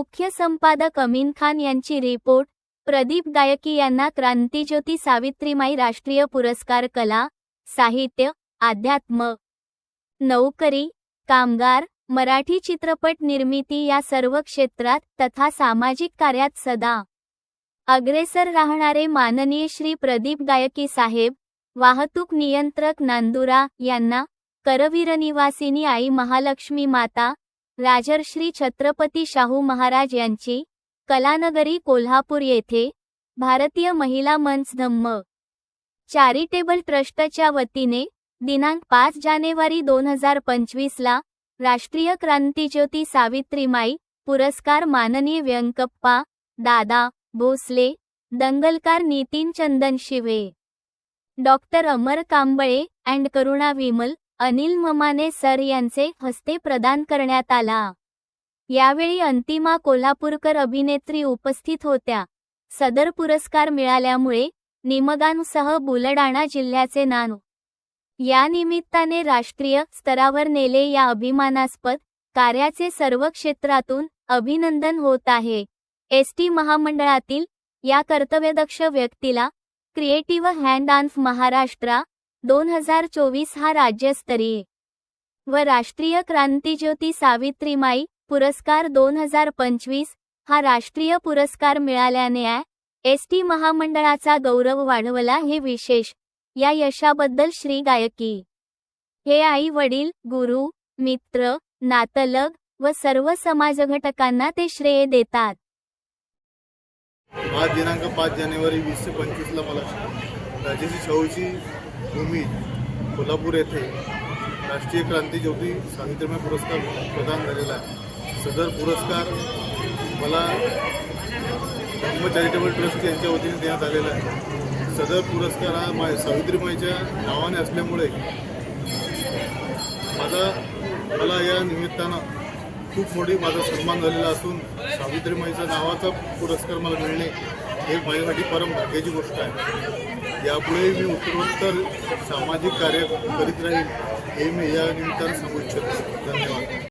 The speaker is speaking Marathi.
मुख्य संपादक अमीन खान यांची रिपोर्ट प्रदीप गायकी यांना क्रांतीज्योती सावित्रीमाई राष्ट्रीय पुरस्कार कला साहित्य अध्यात्म नोकरी कामगार मराठी चित्रपट निर्मिती या सर्व क्षेत्रात तथा सामाजिक कार्यात सदा अग्रेसर राहणारे माननीय श्री प्रदीप गायकी साहेब वाहतूक नियंत्रक नांदुरा यांना करवीर निवासिनी आई महालक्ष्मी माता राजर्श्री छत्रपती शाहू महाराज यांची कलानगरी कोल्हापूर येथे भारतीय महिला मंच धम्म चॅरिटेबल ट्रस्टच्या वतीने दिनांक पाच जानेवारी दोन हजार पंचवीसला राष्ट्रीय क्रांतीज्योती सावित्रीमाई पुरस्कार माननीय व्यंकप्पा दादा Bhosale दंगलकार Nitin Chandan Shive. Doctor Amar Kamble and Karuna Vimal Anil Mamane sir यांचे हस्ते प्रदान करण्यात आला. यावेळी अंतिमा कोल्हापूरकर अभिनेत्री उपस्थित होत्या. सदर पुरस्कार मिळाल्यामुळे निमगानसह बुलडाणा जिल्ह्याचे नान. या निमित्ताने राष्ट्रीय स्तरावर नेले या अभिमानास्पद कार्याचे सर्व क्षेत्रातून अभिनंदन होत आहे. एस टी महामंडळातील या कर्तव्यदक्ष व्यक्तीला क्रिएटिव्ह हँड ऑफ महाराष्ट्रा दोन हजार चोवीस हा राज्यस्तरीय व राष्ट्रीय क्रांतीज्योती सावित्रीमाई पुरस्कार दोन हजार पंचवीस हा राष्ट्रीय पुरस्कार मिळाल्याने एस टी महामंडळाचा गौरव वाढवला हे विशेष. या यशाबद्दल श्री गायकी. हे आई वडील गुरु मित्र नातलग व सर्व समाजघटकांना ते श्रेय देतात. आज दिनांक पाच जानेवारी वीसशे पंचवीसला मला राजेशी शाहूची भूमी कोल्हापूर येथे राष्ट्रीय क्रांती ज्योती सावित्रीमय पुरस्कार प्रदान झालेला आहे. सदर पुरस्कार मला धम्म चॅरिटेबल ट्रस्ट यांच्या वतीने देण्यात आलेला आहे. सदर पुरस्कार हा माय सावित्रीमाईच्या नावाने असल्यामुळे माझा मला या निमित्तानं खूप मोठी माझा सन्मान झालेला असून सावित्रीमाईच्या नावाचा पुरस्कार मला मिळणे हे माझ्यासाठी परम भाग्याची गोष्ट आहे. यापुढे मी उत्तरोत्तर सामाजिक कार्य करीत राहील हे मी या निमित्तानं सांगू इच्छितो. धन्यवाद.